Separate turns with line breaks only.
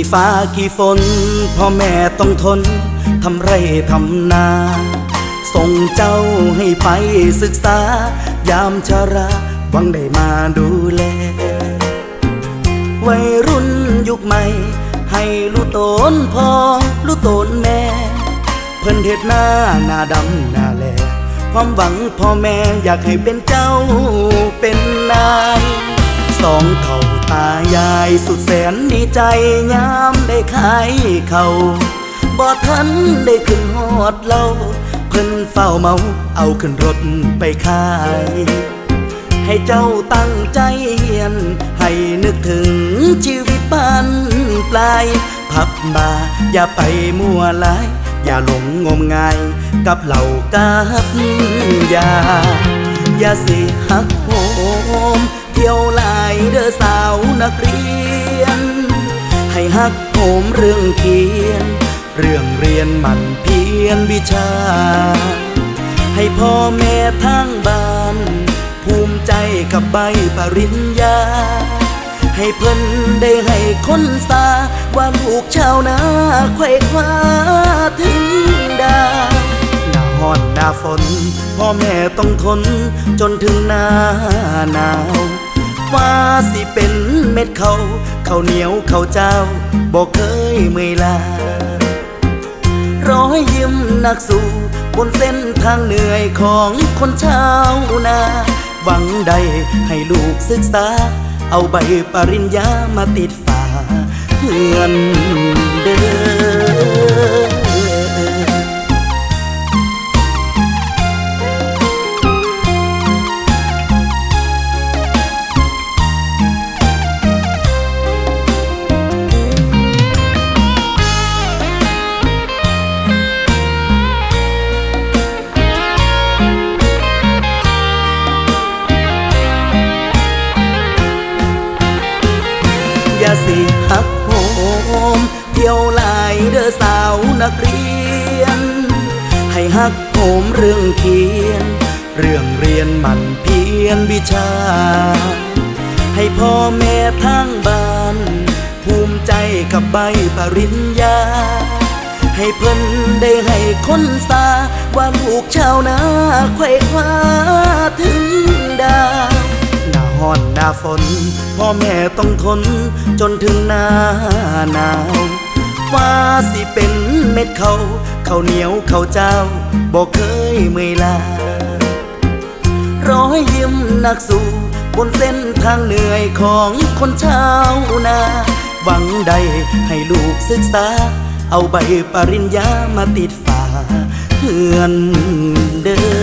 ี่ฟ้ากี่ฝนพ่อแม่ต้องทนทำไรทำนา ส่งเจ้าให้ไปศึกษา ยามชาราหวังได้มาดูแล วัยรุ่นยุคใหม่ ให้รู้ตนพ่อรู้ตนแม่ เพิ่นเฮ็ดหน้าหน้าดำหน้าแล ความหวังพ่อแม่อยากให้เป็นเจ้าเป็นนายสองเท่า ตายายสุดแสนดีใจยามได้ขายเขาบ่ทันได้ขึ้นฮอดเราเพิ่นเฝ้าเมาเอาขึ้นรถไปขาย ให้เจ้าตั้งใจเฮียน ให้นึกถึงชีวิตบ้านปลาย พับบาอย่าไปมัวลาย อย่าหลงงมงาย กับเหล่ากับยา อย่าสิหักโหม ที่ยวหลายเด้อสาวนักเรียน ให้หักโหมเรื่องเขียน เรื่องเรียนมันเพียนวิชา ให้พ่อแม่ทางบ้าน ภูมิใจกับใบปริญญา ให้เพิ่นได้ให้คนสาว่าลูกชาวนาไขว้คว้าถึงดาหน้าฮ้อนหน้าฝน พ่อแม่ต้องทนจนถึงหน้าหนาว ว่าสิเป็นเม็ดเขาข้าวเหนียวข้าวเจ้าบอกเคยเมื่อยลารอยยิ้มนักสู้บนเส้นทางเหนื่อยของคนชาวนาหวังใดให้ลูกศึกษา เอาใบปริญญามาติดฝาเพื่อนเด้อ สิหักโหมเที่ยวหลายเด้อสาวนักเรียน ให้หักโหมเรื่องเขียน เรื่องเรียนมันเพียนวิชา ให้พ่อแม่ทางบ้าน ภูมิใจกับใบปริญญา ให้เพิ่นได้ให้คนสาว่าลูกชาวนาไขว้คว้าถึงได้ อนหน้าฝน พ่อแม่ต้องทนจนถึงหน้าหนาว ว่าสิเป็นเม็ดเขาเขาเหนียวเขาเจ้าบอกเคยเมื่อยลารอยยิ้มนักสู้บนเส้นทางเหนื่อยของคนชาวนาหวังใดให้ลูกศึกษา เอาใบปริญญามาติดฝาเพื่อนเด้อ